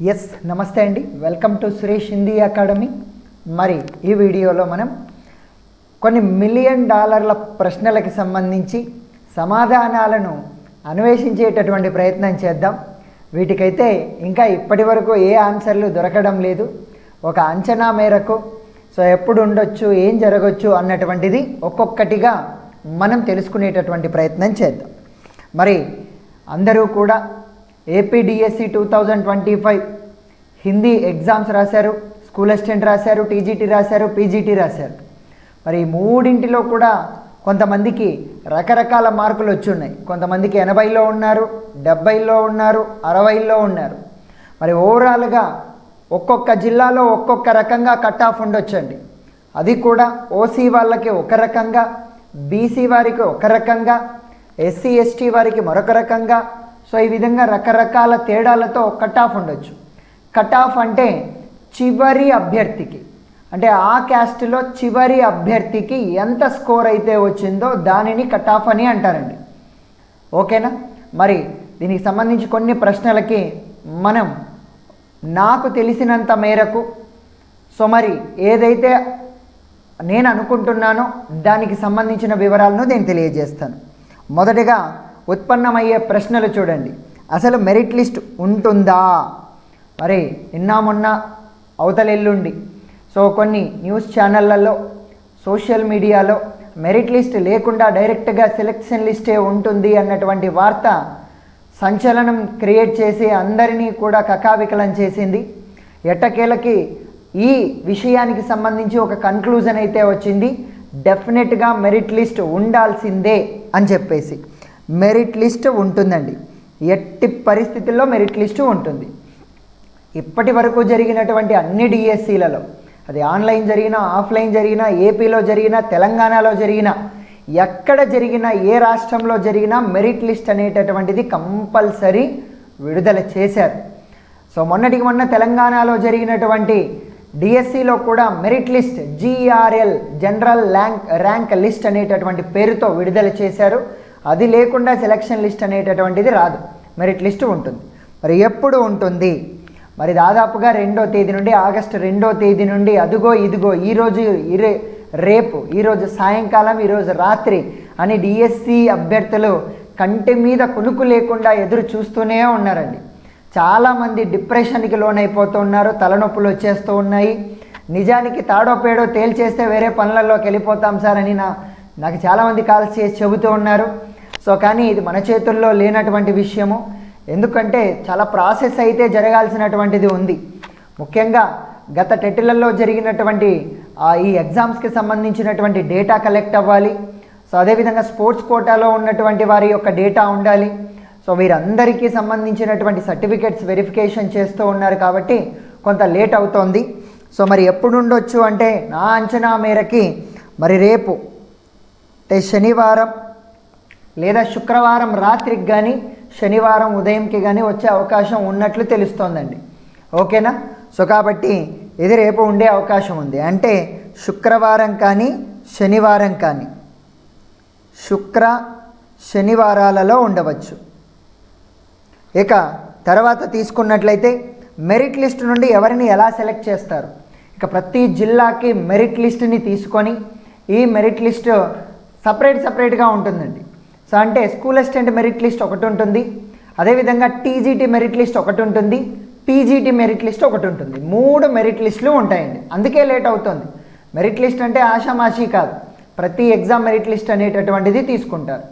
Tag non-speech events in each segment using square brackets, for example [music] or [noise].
Yes నమస్తే అండి. Welcome to Suresh Hindi academy మరి ఈ వీడియోలో మనం కొన్ని మిలియన్ డాలర్ల ప్రశ్నలకు సంబంధించి సమాధానాలను అన్వేషించేటటువంటి ప్రయత్నం చేద్దాం. వీటికైతే ఇంకా ఇప్పటి వరకు ఏ ఆన్సర్లు దొరకడం లేదు. ఒక అంచనా మేరకు సో ఎప్పుడు ఉండొచ్చు ఏం జరగచ్చు అన్నటువంటిది ఒక్కొక్కటిగా మనం తెలుసుకునేటటువంటి ప్రయత్నం చేద్దాం. మరి అందరూ కూడా APDSC two thousand twenty five Hindi exams రాశారు స్కూల్ అసిస్టెంట్ రాశారు టీజీటీ రాశారు పీజీటీ రాశారు. మరి ఈ మూడింటిలో కూడా కొంతమందికి రకరకాల మార్కులు వచ్చి ఉన్నాయి కొంతమందికి ఎనభైలో ఉన్నారు డెబ్బైలో ఉన్నారు అరవైలో ఉన్నారు. మరి ఓవరాల్గా ఒక్కొక్క జిల్లాలో ఒక్కొక్క రకంగా కట్ ఆఫ్ ఉండొచ్చండి. అది కూడా ఓసీ వాళ్ళకి ఒక రకంగా బీసీ వారికి ఒక రకంగా ఎస్సీ ఎస్టీ వారికి మరొక రకంగా సో ఈ విధంగా రకరకాల తేడాలతో కట్ ఆఫ్ ఉండొచ్చు. కట్ ఆఫ్ అంటే చివరి అభ్యర్థికి. అంటే ఆ క్యాస్ట్లో చివరి అభ్యర్థికి ఎంత స్కోర్ అయితే వచ్చిందో దానిని కట్ ఆఫ్ అని అంటారండి. ఓకేనా? మరి దీనికి సంబంధించి కొన్ని ప్రశ్నలకి మనం నాకు తెలిసినంత మేరకు సో మరి ఏదైతే నేను అనుకుంటున్నానో దానికి సంబంధించిన వివరాలను నేను తెలియజేస్తాను. మొదటగా ఉత్పన్నమయ్యే ప్రశ్నలు చూడండి. అసలు మెరిట్ లిస్ట్ ఉంటుందా? మరి నిన్న మొన్న అవతలెల్లుండి. సో కొన్ని న్యూస్ ఛానళ్ళల్లో సోషల్ మీడియాలో మెరిట్ లిస్ట్ లేకుండా డైరెక్ట్గా సెలెక్షన్ లిస్టే ఉంటుంది అన్నటువంటి వార్త సంచలనం క్రియేట్ చేసి అందరినీ కూడా కకావికలం చేసింది. ఎట్టకేలకి ఈ విషయానికి సంబంధించి ఒక కన్క్లూజన్ అయితే వచ్చింది. డెఫినెట్గా మెరిట్ లిస్ట్ ఉండాల్సిందే అని చెప్పేసి. మెరిట్ లిస్ట్ ఉంటుందండి. ఎట్టి పరిస్థితుల్లో మెరిట్ లిస్ట్ ఉంటుంది. ఇప్పటి వరకు జరిగినటువంటి అన్ని డిఎస్సీలలో అది ఆన్లైన్ జరిగినా ఆఫ్లైన్ జరిగినా ఏపీలో జరిగినా తెలంగాణలో జరిగినా ఎక్కడ జరిగినా ఏ రాష్ట్రంలో జరిగినా మెరిట్ లిస్ట్ అనేటటువంటిది కంపల్సరీ విడుదల చేశారు. సో మొన్నటికి మొన్న తెలంగాణలో జరిగినటువంటి డిఎస్సిలో కూడా merit list GRL general rank rank list అనేటటువంటి పేరుతో విడుదల చేశారు. అది లేకుండా సెలక్షన్ లిస్ట్ అనేటటువంటిది రాదు. మెరిట్ లిస్ట్ ఉంటుంది. మరి ఎప్పుడు ఉంటుంది? మరి దాదాపుగా రెండో తేదీ నుండి ఆగస్టు రెండో తేదీ నుండి అదుగో ఇదిగో ఈరోజు ఇరే రేపు ఈరోజు సాయంకాలం ఈరోజు రాత్రి అని డిఎస్సి అభ్యర్థులు కంటి మీద కునుకు లేకుండా ఎదురు చూస్తూనే ఉన్నారండి. చాలామంది డిప్రెషన్కి లోనైపోతూ ఉన్నారు తలనొప్పులు వచ్చేస్తూ ఉన్నాయి. నిజానికి తాడో పేడో తేల్చేస్తే వేరే పనులలోకి వెళ్ళిపోతాం సార్ అని నా నాకు చాలామంది కాల్స్ చేసి చెబుతూ ఉన్నారు. సో కానీ ఇది మన చేతుల్లో లేనటువంటి విషయము. ఎందుకంటే చాలా ప్రాసెస్ అయితే జరగాల్సినటువంటిది ఉంది. ముఖ్యంగా గత టెట్లలో జరిగినటువంటి ఈ ఎగ్జామ్స్కి సంబంధించినటువంటి డేటా కలెక్ట్ అవ్వాలి. సో అదేవిధంగా స్పోర్ట్స్ కోటాలో ఉన్నటువంటి వారి యొక్క డేటా ఉండాలి. సో వీరందరికీ సంబంధించినటువంటి సర్టిఫికేట్స్ వెరిఫికేషన్ చేస్తూ ఉన్నారు కాబట్టి కొంత లేట్ అవుతోంది. సో మరి ఎప్పుడు ఉండొచ్చు అంటే నా అంచనా మేరకి మరి రేపు అంటే శనివారం లేదా శుక్రవారం రాత్రికి కానీ శనివారం ఉదయంకి కానీ వచ్చే అవకాశం ఉన్నట్లు తెలుస్తోందండి. ఓకేనా? సో కాబట్టి ఇది రేపు ఉండే అవకాశం ఉంది. అంటే శుక్రవారం కానీ శనివారం కానీ శుక్ర శనివారాలలో ఉండవచ్చు. ఇక తర్వాత తీసుకున్నట్లయితే మెరిట్ లిస్ట్ నుండి ఎవరిని ఎలా సెలెక్ట్ చేస్తారు? ఇక ప్రతి జిల్లాకి మెరిట్ లిస్ట్ని తీసుకొని ఈ మెరిట్ లిస్ట్ సపరేట్ సపరేట్గా ఉంటుందండి. సో అంటే స్కూల్ అసిస్టెంట్ మెరిట్ లిస్ట్ ఒకటి ఉంటుంది. అదేవిధంగా టీజీటీ మెరిట్ లిస్ట్ ఒకటి ఉంటుంది. పీజీటీ మెరిట్ లిస్ట్ ఒకటి ఉంటుంది. మూడు మెరిట్ లిస్టులు ఉంటాయండి. అందుకే లేట్ అవుతుంది. మెరిట్ లిస్ట్ అంటే ఆషామాషీ కాదు. ప్రతి ఎగ్జామ్ మెరిట్ లిస్ట్ అనేటటువంటిది తీసుకుంటారు.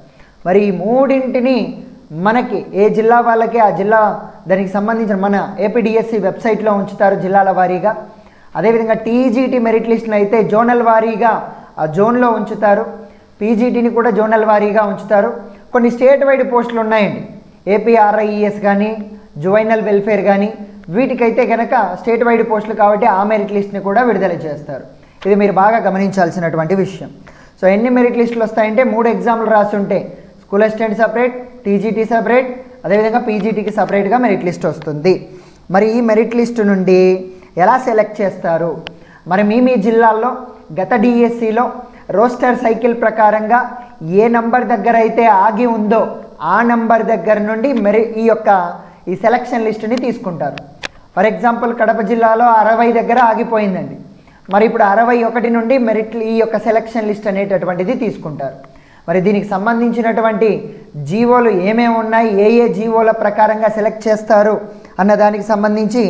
మరి ఈ మూడింటిని మనకి ఏ జిల్లా వాళ్ళకి ఆ జిల్లా దానికి సంబంధించిన మన ఏపీడిఎస్సి వెబ్సైట్లో ఉంచుతారు జిల్లాల వారీగా. అదేవిధంగా టీజీటీ మెరిట్ లిస్ట్ని అయితే జోనల్ వారీగా ఆ జోన్లో ఉంచుతారు. పీజీటీని కూడా జోనల్ వారీగా ఉంచుతారు. కొన్ని స్టేట్ వైడ్ పోస్టులు ఉన్నాయండి. ఏపీఆర్ఐఈఎస్ కానీ జువైనల్ వెల్ఫేర్ కానీ వీటికైతే కనుక స్టేట్ వైడ్ పోస్టులు కాబట్టి ఆ మెరిట్ లిస్ట్ని కూడా విడుదల చేస్తారు. ఇది మీరు బాగా గమనించాల్సినటువంటి విషయం. సో ఎన్ని మెరిట్ లిస్టులు వస్తాయంటే మూడు ఎగ్జామ్లు రాసి ఉంటే school assistant separate TGT separate అదేవిధంగా పీజీటీకి సపరేట్గా మెరిట్ లిస్ట్ వస్తుంది. మరి ఈ మెరిట్ లిస్ట్ నుండి ఎలా సెలెక్ట్ చేస్తారు? మరి మీ మీ జిల్లాల్లో గత డిఎస్సిలో రోస్టర్ సైకిల్ ప్రకారంగా ఏ నంబర్ దగ్గర అయితే ఆగి ఉందో ఆ నంబర్ దగ్గర నుండి మెరి ఈ యొక్క ఈ సెలక్షన్ లిస్టుని తీసుకుంటారు. ఫర్ ఎగ్జాంపుల్ కడప జిల్లాలో అరవై దగ్గర ఆగిపోయిందండి. మరి ఇప్పుడు అరవై ఒకటి నుండి మెరిట్ ఈ యొక్క సెలక్షన్ లిస్ట్ అనేటటువంటిది తీసుకుంటారు. మరి దీనికి సంబంధించినటువంటి జీవోలు ఏమేమి ఉన్నాయి? ఏ ఏ జీవోల ప్రకారంగా సెలెక్ట్ చేస్తారు? అన్న దానికి సంబంధించి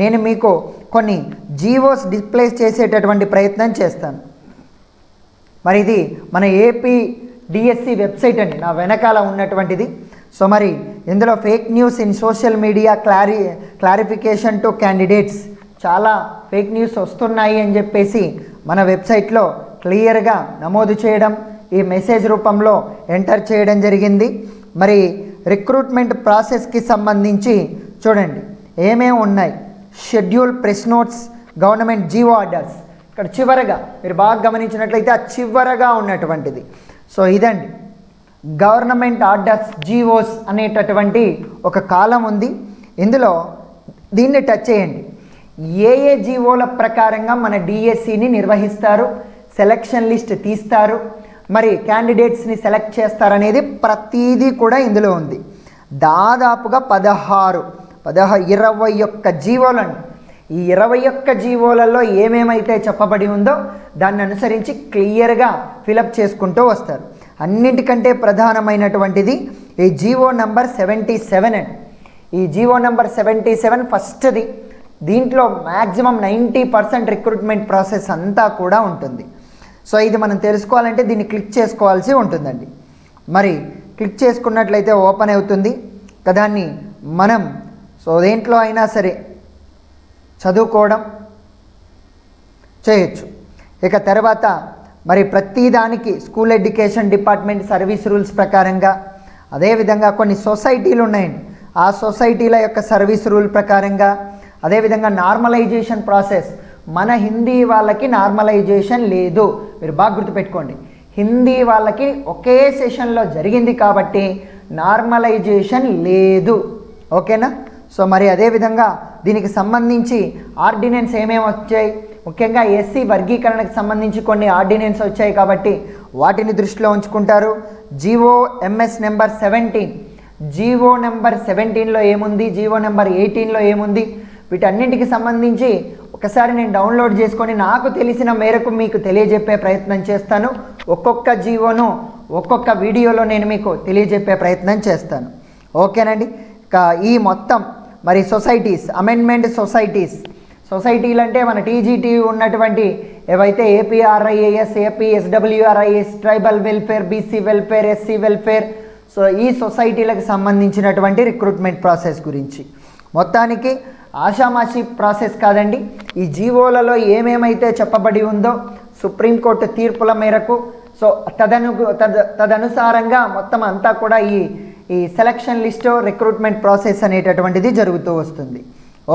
నేను మీకు కొన్ని జీవోస్ డిస్ప్లేస్ చేసేటటువంటి ప్రయత్నం చేస్తాను. మరి ఇది మన ఏపీ డిఎస్సి వెబ్సైట్ అండి. నా వెనకాల ఉన్నటువంటిది. సో మరి ఇందులో fake news in social media clari clarification to candidates చాలా ఫేక్ న్యూస్ వస్తున్నాయి అని చెప్పేసి మన వెబ్సైట్లో క్లియర్గా నమోదు చేయడం ఈ మెసేజ్ రూపంలో ఎంటర్ చేయడం జరిగింది. మరి రిక్రూట్మెంట్ ప్రాసెస్కి సంబంధించి చూడండి. ఏమేమి ఉన్నాయి? Schedule press notes government GO orders ఇక్కడ చివరగా మీరు బాగా గమనించినట్లయితే ఆ చివరగా ఉన్నటువంటిది. సో ఇదండి. గవర్నమెంట్ ఆర్డర్స్ జీవోస్ అనేటటువంటి ఒక కాలం ఉంది. ఇందులో దీన్ని టచ్ చేయండి. ఏ ఏ జీవోల ప్రకారంగా మన డిఎస్సిని నిర్వహిస్తారు సెలక్షన్ లిస్ట్ తీస్తారు మరి క్యాండిడేట్స్ని సెలెక్ట్ చేస్తారనేది ప్రతీదీ కూడా ఇందులో ఉంది. దాదాపుగా పదహారు పదహారు ఇరవై ఒక్క జీవోలను ఈ ఇరవై ఒక్క జీవోలలో ఏమేమైతే చెప్పబడి ఉందో దాన్ని అనుసరించి క్లియర్గా ఫిలప్ చేసుకుంటూ వస్తారు. అన్నింటికంటే ప్రధానమైనటువంటిది ఈ జీవో నంబర్ సెవెంటీ సెవెన్ అండి. ఈ జీవో నంబర్ సెవెంటీ సెవెన్ ఫస్ట్ది. దీంట్లో maximum ninety percent recruitment process అంతా కూడా ఉంటుంది. సో ఇది మనం తెలుసుకోవాలంటే దీన్ని క్లిక్ చేసుకోవాల్సి ఉంటుందండి. మరి క్లిక్ చేసుకున్నట్లయితే ఓపెన్ అవుతుంది. కదాన్ని దాన్ని మనం సో దేంట్లో అయినా సరే చదువుకోవడం చేయొచ్చు. ఇక తర్వాత మరి ప్రతిదానికి school education department service rules ప్రకారంగా అదేవిధంగా కొన్ని సొసైటీలు ఉన్నాయండి. ఆ సొసైటీల యొక్క సర్వీస్ రూల్ ప్రకారంగా అదేవిధంగా నార్మలైజేషన్ ప్రాసెస్. మన హిందీ వాళ్ళకి నార్మలైజేషన్ లేదు. మీరు బాగా గుర్తుపెట్టుకోండి. హిందీ వాళ్ళకి ఒకే సెషన్లో జరిగింది కాబట్టి నార్మలైజేషన్ లేదు. ఓకేనా? సో మరి అదేవిధంగా దీనికి సంబంధించి ఆర్డినెన్స్ ఏమేమి వచ్చాయి? ముఖ్యంగా ఎస్సీ వర్గీకరణకు సంబంధించి కొన్ని ఆర్డినెన్స్ వచ్చాయి కాబట్టి వాటిని దృష్టిలో ఉంచుకుంటారు. GO MS number seventeen GO number సెవెంటీన్లో ఏముంది? జీవో నెంబర్ ఎయిటీన్లో ఏముంది? వీటన్నింటికి సంబంధించి ఒకసారి నేను డౌన్లోడ్ చేసుకొని నాకు తెలిసిన మేరకు మీకు తెలియజెప్పే ప్రయత్నం చేస్తాను. ఒక్కొక్క జీవోను ఒక్కొక్క వీడియోలో నేను మీకు తెలియజెప్పే ప్రయత్నం చేస్తాను. ఓకేనండి? ఇక ఈ మొత్తం మరి సొసైటీస్ అమెండ్మెంట్ సొసైటీస్. సొసైటీలు అంటే మన టీజీటీ ఉన్నటువంటి ఏవైతే APRIAS AP SWRIS tribal welfare BC welfare SC welfare so ఈ సొసైటీలకు సంబంధించినటువంటి రిక్రూట్మెంట్ ప్రాసెస్ గురించి. మొత్తానికి ఆషామాషి ప్రాసెస్ కాదండి ఈ జీవోలలో ఏమేమైతే చెప్పబడి ఉందో సుప్రీంకోర్టు తీర్పుల మేరకు సో తదను తద తదనుసారంగా మొత్తం అంతా కూడా ఈ ఈ సెలక్షన్ లిస్టు రిక్రూట్మెంట్ ప్రాసెస్ అనేటటువంటిది జరుగుతూ వస్తుంది.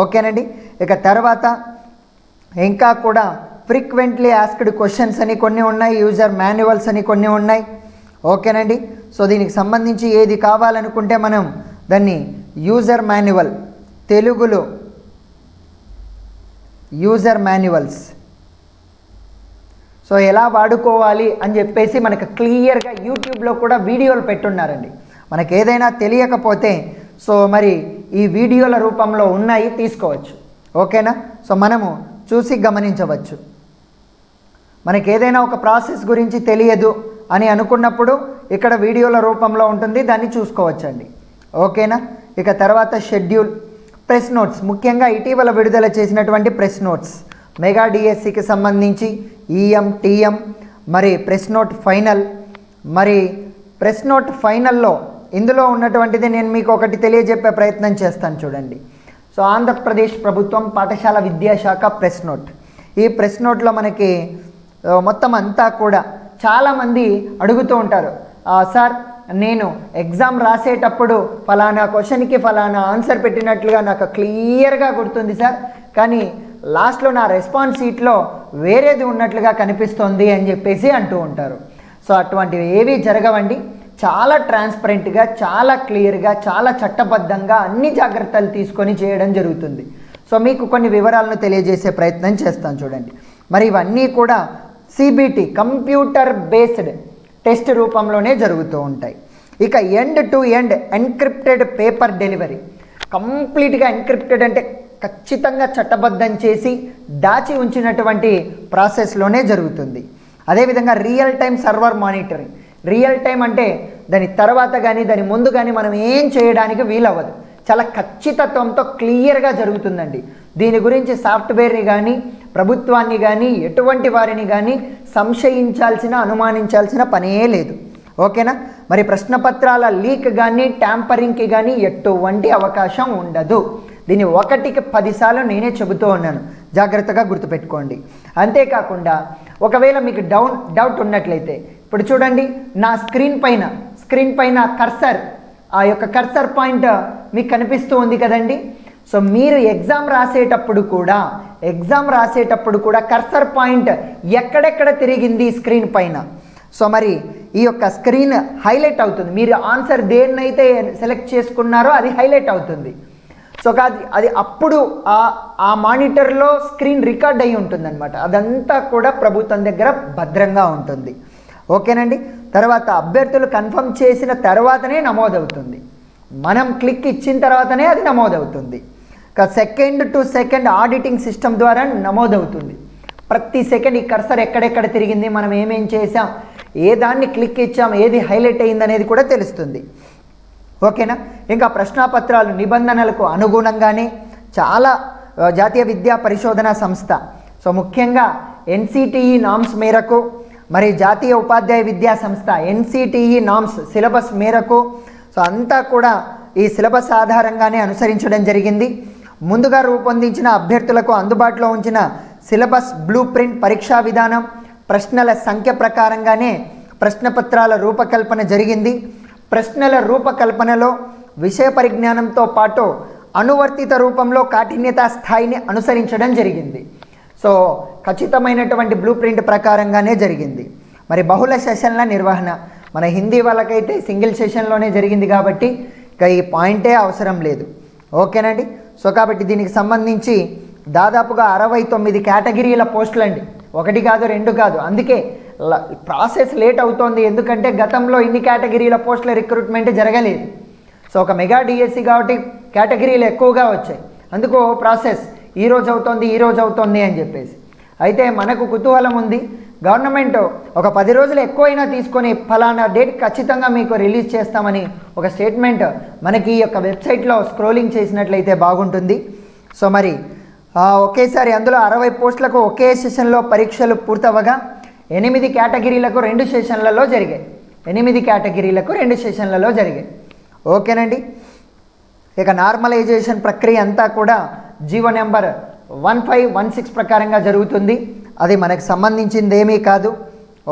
ఓకేనండి? ఇక తర్వాత ఇంకా కూడా ఫ్రీక్వెంట్లీ ఆస్క్డ్ క్వశ్చన్స్ అని కొన్ని ఉన్నాయి యూజర్ మాన్యువల్స్ అని కొన్ని ఉన్నాయి. ఓకేనండి? సో దీనికి సంబంధించి ఏది కావాలనుకుంటే మనం దాన్ని యూజర్ మాన్యువల్ తెలుగులో యూజర్ మాన్యువల్స్ సో ఎలా వాడుకోవాలి అని చెప్పేసి మనకు క్లియర్గా యూట్యూబ్లో కూడా వీడియోలు పెట్టున్నారండి. మనకి ఏదైనా తెలియకపోతే సో మరి ఈ వీడియోల రూపంలో ఉన్నాయి తీసుకోవచ్చు. ఓకేనా? సో మనము చూసి గమనించవచ్చు. మనకి ఏదైనా ఒక ప్రాసెస్ గురించి తెలియదు అని అనుకున్నప్పుడు ఇక్కడ వీడియోల రూపంలో ఉంటుంది దాన్ని చూసుకోవచ్చండి. ఓకేనా? ఇక తర్వాత షెడ్యూల్. Press notes. ముఖ్యంగా ఇటీవల విడుదల చేసినటువంటి ప్రెస్ నోట్స్. మెగా డిఎస్సికి సంబంధించి ఈఎం టీఎం మరి ప్రెస్ నోట్ ఫైనల్. మరి ప్రెస్ నోట్ ఫైనల్లో ఇందులో ఉన్నటువంటిది నేను మీకు ఒకటి తెలియజెప్పే ప్రయత్నం చేస్తాను చూడండి. సో ఆంధ్రప్రదేశ్ ప్రభుత్వం పాఠశాల విద్యాశాఖ ప్రెస్ నోట్. ఈ ప్రెస్ నోట్లో మనకి మొత్తం అంతా కూడా చాలామంది అడుగుతూ ఉంటారు. సార్ నేను ఎగ్జామ్ రాసేటప్పుడు ఫలానా క్వశ్చన్కి ఫలానా ఆన్సర్ పెట్టినట్లుగా నాకు క్లియర్గా గుర్తుంది సార్. కానీ లాస్ట్లో నా రెస్పాన్స్ షీట్లో వేరేది ఉన్నట్లుగా కనిపిస్తోంది అని చెప్పేసి అంటూ ఉంటారు. సో అటువంటివి ఏవి జరగవండి. చాలా ట్రాన్స్పరెంట్గా చాలా క్లియర్గా చాలా చట్టబద్ధంగా అన్ని జాగ్రత్తలు తీసుకొని చేయడం జరుగుతుంది. సో మీకు కొన్ని వివరాలను తెలియజేసే ప్రయత్నం చేస్తాను చూడండి. మరి ఇవన్నీ కూడా సిబిటి కంప్యూటర్ బేస్డ్ టెస్ట్ రూపంలోనే జరుగుతూ ఉంటాయి. ఇక end to end encrypted paper delivery కంప్లీట్గా ఎన్క్రిప్టెడ్ అంటే ఖచ్చితంగా చట్టబద్ధం చేసి దాచి ఉంచినటువంటి ప్రాసెస్లోనే జరుగుతుంది. అదేవిధంగా real time server monitoring real time అంటే దాని తర్వాత కానీ దాని ముందు కానీ మనం ఏం చేయడానికి వీలవ్వదు. చాలా ఖచ్చితత్వంతో క్లియర్గా జరుగుతుందండి. దీని గురించి సాఫ్ట్వేర్ని కానీ ప్రభుత్వాన్ని కానీ ఎటువంటి వారిని కానీ సంశయించాల్సిన అనుమానించాల్సిన పనే లేదు. ఓకేనా? మరి ప్రశ్నపత్రాల లీక్ కానీ ట్యాంపరింగ్కి కానీ ఎటువంటి అవకాశం ఉండదు. దీన్ని ఒకటికి పదిసార్లు నేనే చెబుతూ ఉన్నాను. జాగ్రత్తగా గుర్తుపెట్టుకోండి. అంతేకాకుండా ఒకవేళ మీకు డౌన్ డౌట్ ఉన్నట్లయితే ఇప్పుడు చూడండి నా స్క్రీన్ పైన స్క్రీన్ పైన కర్సర్ ఆ యొక్క కర్సర్ పాయింట్ మీకు కనిపిస్తూ ఉంది కదండి. సో మీరు ఎగ్జామ్ రాసేటప్పుడు కూడా ఎగ్జామ్ రాసేటప్పుడు కూడా కర్సర్ పాయింట్ ఎక్కడెక్కడ తిరిగింది స్క్రీన్ పైన? సో మరి ఈ యొక్క స్క్రీన్ హైలైట్ అవుతుంది. మీరు ఆన్సర్ దేన్నైతే సెలెక్ట్ చేసుకున్నారో అది హైలైట్ అవుతుంది. సో కాదు అది అప్పుడు ఆ ఆ మానిటర్లో స్క్రీన్ రికార్డ్ అయి ఉంటుందన్నమాట. అదంతా కూడా ప్రభుత్వం దగ్గర భద్రంగా ఉంటుంది. ఓకేనండి? తర్వాత అభ్యర్థులు కన్ఫర్మ్ చేసిన తర్వాతనే నమోదవుతుంది. మనం క్లిక్ ఇచ్చిన తర్వాతనే అది నమోదవుతుంది. Second to second auditing system ద్వారా నమోదవుతుంది. ప్రతి సెకండ్ ఈ కర్సర్ ఎక్కడెక్కడ తిరిగింది మనం ఏమేం చేసాం ఏ దాన్ని క్లిక్ ఇచ్చాం ఏది హైలైట్ అయింది అనేది కూడా తెలుస్తుంది. ఓకేనా? ఇంకా ప్రశ్నాపత్రాలు నిబంధనలకు అనుగుణంగానే చాలా జాతీయ విద్యా పరిశోధన సంస్థ. సో ముఖ్యంగా ఎన్సిటిఈ నామ్స్ మేరకు మరి జాతీయ ఉపాధ్యాయ విద్యా సంస్థ ఎన్సిటిఈ నామ్స్ సిలబస్ మేరకు. సో అంతా కూడా ఈ సిలబస్ ఆధారంగానే అనుసరించడం జరిగింది. ముందుగా రూపొందించిన అభ్యర్థులకు అందుబాటులో ఉంచిన సిలబస్ బ్లూ ప్రింట్ పరీక్షా విధానం ప్రశ్నల సంఖ్య ప్రకారంగానే ప్రశ్నపత్రాల రూపకల్పన జరిగింది. ప్రశ్నల రూపకల్పనలో విషయ పరిజ్ఞానంతో పాటు అనువర్తిత రూపంలో కాఠిన్యత స్థాయిని అనుసరించడం జరిగింది. సో ఖచ్చితమైనటువంటి బ్లూ ప్రింట్ ప్రకారంగానే జరిగింది. మరి బహుళ సెషన్ల నిర్వహణ మన హిందీ వాళ్ళకైతే సింగిల్ సెషన్లోనే జరిగింది కాబట్టి ఇక ఈ పాయింటే అవసరం లేదు. ఓకేనండి? సో కాబట్టి దీనికి సంబంధించి దాదాపుగా అరవై తొమ్మిది కేటగిరీల పోస్టులు అండి ఒకటి కాదు రెండు కాదు. అందుకే ల- ప్రాసెస్ లేట్ అవుతోంది. ఎందుకంటే గతంలో ఇన్ని కేటగిరీల పోస్టుల రిక్రూట్మెంట్ జరగలేదు. సో ఒక మెగా డిఎస్సి కాబట్టి కేటగిరీలు ఎక్కువగా వచ్చాయి. అందుకు ప్రాసెస్ ఈరోజు అవుతోంది ఈరోజు అవుతోంది అని చెప్పేసి. అయితే మనకు కుతూహలం ఉంది. గవర్నమెంట్ ఒక పది రోజులు ఎక్కువైనా తీసుకొని ఫలానా డేట్ ఖచ్చితంగా మీకు రిలీజ్ చేస్తామని ఒక స్టేట్మెంట్ మనకి ఈ యొక్క వెబ్సైట్లో స్క్రోలింగ్ చేసినట్లయితే బాగుంటుంది. సో మరి ఒకేసారి అందులో అరవై పోస్టులకు ఒకే సెషన్లో పరీక్షలు పూర్తవగా ఎనిమిది కేటగిరీలకు రెండు సెషన్లలో జరిగాయి. ఎనిమిది కేటగిరీలకు రెండు సెషన్లలో జరిగాయి. ఓకేనండి? ఇక నార్మలైజేషన్ ప్రక్రియ అంతా కూడా GO number one five one six ప్రకారంగా జరుగుతుంది. అది మనకు సంబంధించింది ఏమీ కాదు.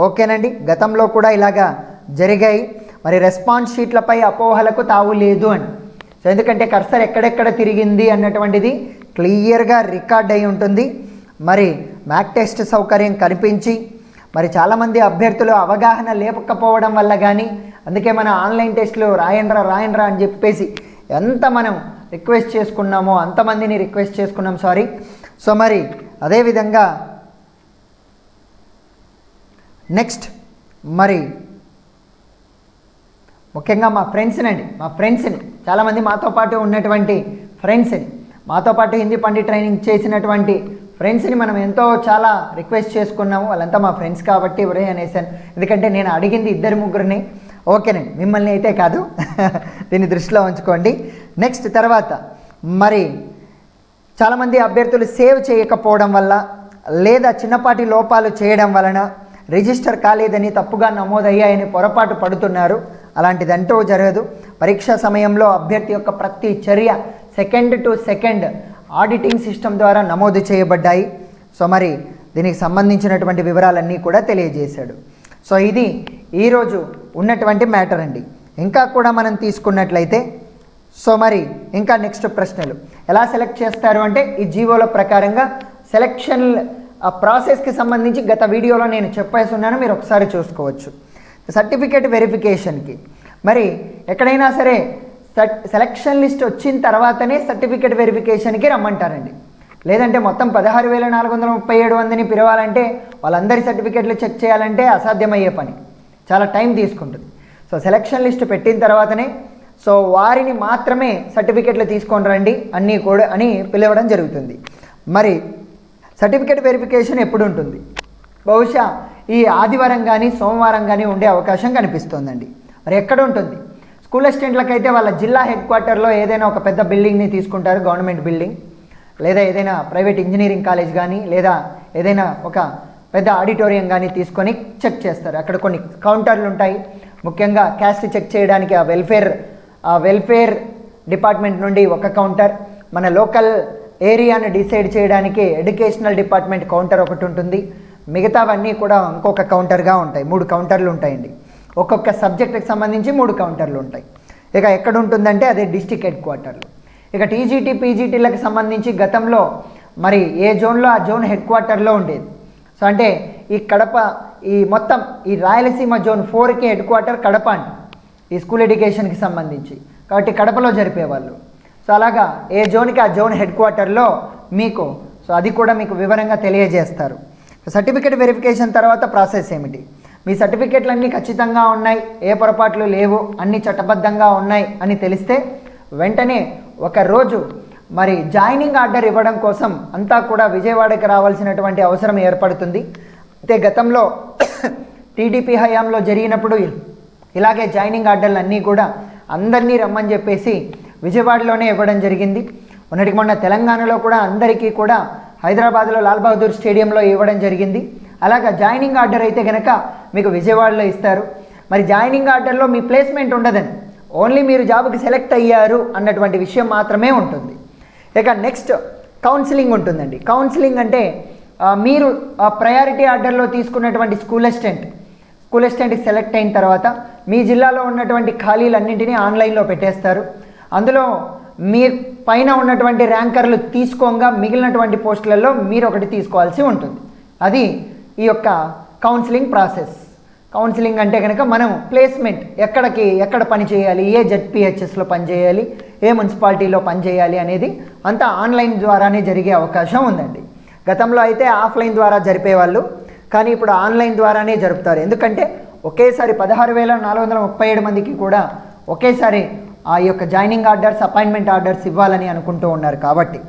ఓకేనండి? గతంలో కూడా ఇలాగా జరిగాయి. మరి రెస్పాన్స్ షీట్లపై అపోహలకు తావు లేదు అని. సో ఎందుకంటే కర్సర్ ఎక్కడెక్కడ తిరిగింది అన్నటువంటిది క్లియర్గా రికార్డ్ అయి ఉంటుంది. మరి మ్యాక్ టెస్ట్ సౌకర్యం కనిపించి మరి చాలామంది అభ్యర్థులు అవగాహన లేకపోవడం వల్ల కానీ అందుకే మన ఆన్లైన్ టెస్టులు రాయండ్రా రాయండ్రా అని చెప్పేసి ఎంత మనం రిక్వెస్ట్ చేసుకున్నామో అంతమందిని రిక్వెస్ట్ చేసుకున్నాం సారీ. సో మరి అదేవిధంగా నెక్స్ట్ మరి ముఖ్యంగా మా ఫ్రెండ్స్ని అండి మా ఫ్రెండ్స్ని చాలామంది మాతో పాటు ఉన్నటువంటి ఫ్రెండ్స్ని మాతో పాటు హిందీ పండిట్ ట్రైనింగ్ చేసినటువంటి ఫ్రెండ్స్ని మనం ఎంతో చాలా రిక్వెస్ట్ చేసుకున్నాము. వాళ్ళంతా మా ఫ్రెండ్స్ కాబట్టి ఇవరే అనేసాను ఎందుకంటే నేను అడిగింది ఇద్దరు ముగ్గురిని. ఓకేనండి మిమ్మల్ని అయితే కాదు. [laughs] దీన్ని దృష్టిలో ఉంచుకోండి. నెక్స్ట్ తర్వాత మరి చాలామంది అభ్యర్థులు సేవ్ చేయకపోవడం వల్ల లేదా చిన్నపాటి లోపాలు చేయడం వలన రిజిస్టర్ కాలేదని తప్పుగా నమోదయ్యాయని పొరపాటు పడుతున్నారు. అలాంటిదంటూ జరగదు. పరీక్ష సమయంలో అభ్యర్థి యొక్క ప్రతి చర్య second to second auditing system ద్వారా నమోదు చేయబడ్డాయి. సో మరి దీనికి సంబంధించినటువంటి వివరాలన్నీ కూడా తెలియజేశాడు. సో ఇది ఈరోజు ఉన్నటువంటి మ్యాటర్ అండి. ఇంకా కూడా మనం తీసుకున్నట్లయితే సో మరి ఇంకా నెక్స్ట్ ప్రశ్నలు. ఎలా సెలెక్ట్ చేస్తారు అంటే ఈ జీవోల ప్రకారంగా సెలెక్షన్ ఆ ప్రాసెస్కి సంబంధించి గత వీడియోలో నేను చెప్పేసి ఉన్నాను మీరు ఒకసారి చూసుకోవచ్చు. సర్టిఫికేట్ వెరిఫికేషన్కి మరి ఎక్కడైనా సరే సట్ సెలక్షన్ లిస్ట్ వచ్చిన తర్వాతనే సర్టిఫికేట్ వెరిఫికేషన్కి రమ్మంటారండి. లేదంటే మొత్తం పదహారు వేల నాలుగు వందల ముప్పై ఏడు మందిని పిలవాలంటే వాళ్ళందరి సర్టిఫికేట్లు చెక్ చేయాలంటే అసాధ్యమయ్యే పని. చాలా టైం తీసుకుంటుంది. సో సెలక్షన్ లిస్ట్ పెట్టిన తర్వాతనే సో వారిని మాత్రమే సర్టిఫికెట్లు తీసుకొని రండి అన్నీ కూడా అని పిలవడం జరుగుతుంది. మరి సర్టిఫికేట్ వెరిఫికేషన్ ఎప్పుడు ఉంటుంది బహుశా ఈ ఆదివారం కానీ సోమవారం కానీ ఉండే అవకాశం కనిపిస్తోందండి. మరి ఎక్కడ ఉంటుంది స్కూల్ అసిస్టెంట్లకైతే వాళ్ళ జిల్లా హెడ్ క్వార్టర్లో ఏదైనా ఒక పెద్ద బిల్డింగ్ని తీసుకుంటారు గవర్నమెంట్ బిల్డింగ్. లేదా ఏదైనా ప్రైవేట్ ఇంజనీరింగ్ కాలేజ్ కానీ లేదా ఏదైనా ఒక పెద్ద ఆడిటోరియం కానీ తీసుకొని చెక్ చేస్తారు. అక్కడ కొన్ని కౌంటర్లు ఉంటాయి ముఖ్యంగా క్యాస్ట్ చెక్ చేయడానికి ఆ వెల్ఫేర్ వెల్ఫేర్ డిపార్ట్మెంట్ నుండి ఒక కౌంటర్ మన లోకల్ ఏరియాను డిసైడ్ చేయడానికి ఎడ్యుకేషనల్ డిపార్ట్మెంట్ కౌంటర్ ఒకటి ఉంటుంది. మిగతావన్నీ కూడా ఇంకొక కౌంటర్గా ఉంటాయి. మూడు కౌంటర్లు ఉంటాయండి. ఒక్కొక్క సబ్జెక్టుకి సంబంధించి మూడు కౌంటర్లు ఉంటాయి. ఇక ఎక్కడ ఉంటుందంటే అదే డిస్టిక్ హెడ్ క్వార్టర్లు ఇక టీజీటీ పీజీటీలకు సంబంధించి గతంలో మరి ఏ జోన్లో ఆ జోన్ హెడ్ క్వార్టర్లో ఉండేది. సో అంటే ఈ కడప ఈ మొత్తం ఈ రాయలసీమ జోన్ ఫోర్కి హెడ్ క్వార్టర్ కడప అండి ఈ స్కూల్ ఎడ్యుకేషన్కి సంబంధించి. కాబట్టి కడపలో జరిపేవాళ్ళు. సో అలాగా ఏ జోన్కి ఆ జోన్ హెడ్ క్వార్టర్లో మీకు సో అది కూడా మీకు వివరంగా తెలియజేస్తారు. సర్టిఫికేట్ వెరిఫికేషన్ తర్వాత ప్రాసెస్ ఏమిటి? మీ సర్టిఫికేట్లు అన్నీ ఖచ్చితంగా ఉన్నాయి ఏ పొరపాట్లు లేవు అన్నీ చట్టబద్ధంగా ఉన్నాయి అని తెలిస్తే వెంటనే ఒక రోజు మరి జాయినింగ్ ఆర్డర్ ఇవ్వడం కోసం అంతా కూడా విజయవాడకి రావాల్సినటువంటి అవసరం ఏర్పడుతుంది. అయితే గతంలో [coughs] టీడీపీ హయాంలో జరిగినప్పుడు ఇలాగే జాయినింగ్ ఆర్డర్లు అన్నీ కూడా అందరినీ రమ్మని చెప్పేసి విజయవాడలోనే ఇవ్వడం జరిగింది. మొన్నటికి మొన్న తెలంగాణలో కూడా అందరికీ కూడా హైదరాబాద్లో లాల్ బహదూర్ స్టేడియంలో ఇవ్వడం జరిగింది. అలాగా జాయినింగ్ ఆర్డర్ అయితే కనుక మీకు విజయవాడలో ఇస్తారు. మరి జాయినింగ్ ఆర్డర్లో మీ ప్లేస్మెంట్ ఉండదని ఓన్లీ మీరు జాబ్కి సెలెక్ట్ అయ్యారు అన్నటువంటి విషయం మాత్రమే ఉంటుంది. ఇక నెక్స్ట్ కౌన్సిలింగ్ ఉంటుందండి. కౌన్సిలింగ్ అంటే మీరు ప్రయారిటీ ఆర్డర్లో తీసుకున్నటువంటి స్కూల్ అసిస్టెంట్ స్కూల్ సెలెక్ట్ అయిన తర్వాత మీ జిల్లాలో ఉన్నటువంటి ఖాళీలన్నింటినీ ఆన్లైన్లో పెట్టేస్తారు. అందులో మీ పైన ఉన్నటువంటి ర్యాంకర్లు తీసుకోగా మిగిలినటువంటి పోస్టులలో మీరు ఒకటి తీసుకోవాల్సి ఉంటుంది. అది ఈ యొక్క కౌన్సిలింగ్ ప్రాసెస్. కౌన్సిలింగ్ అంటే కనుక మనం ప్లేస్మెంట్ ఎక్కడికి ఎక్కడ పని చేయాలి ఏ జెడ్పిహెచ్ఎస్లో పనిచేయాలి ఏ మున్సిపాలిటీలో పని చేయాలి అనేది అంతా ఆన్లైన్ ద్వారానే జరిగే అవకాశం ఉందండి. గతంలో అయితే ఆఫ్లైన్ ద్వారా జరిపేవాళ్ళు కానీ ఇప్పుడు ఆన్లైన్ ద్వారానే జరుపుతారు. ఎందుకంటే ఒకేసారి పదహారు వేల నాలుగు వందల ముప్పై ఏడు మందికి కూడా ఒకేసారి ఆ యొక్క జాయినింగ్ ఆర్డర్స్ అపాయింట్మెంట్ ఆర్డర్స్ ఇవ్వాలని అనుకుంటూ ఉన్నారు కాబట్టి.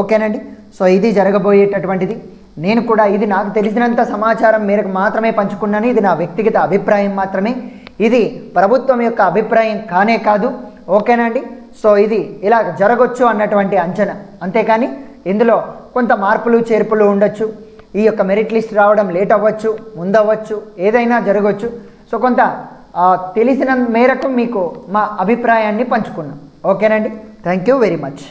ఓకేనండి? సో ఇది జరగబోయేటటువంటిది. నేను కూడా ఇది నాకు తెలిసినంత సమాచారం మేరకు మాత్రమే పంచుకున్నాను. ఇది నా వ్యక్తిగత అభిప్రాయం మాత్రమే. ఇది ప్రభుత్వం యొక్క అభిప్రాయం కానే కాదు. ఓకేనండి? సో ఇది ఇలా జరగొచ్చు అన్నటువంటి అంచనా. అంతేకాని ఇందులో కొంత మార్పులు చేర్పులు ఉండొచ్చు. ఈ యొక్క మెరిట్ లిస్ట్ రావడం లేట్ అవ్వచ్చు ముందవ్వచ్చు ఏదైనా జరగవచ్చు సో కొంత తెలిసిన మేరకు మీకు మా అభిప్రాయాన్ని పంచుకున్నాం. ఓకేనండి? Thank you very much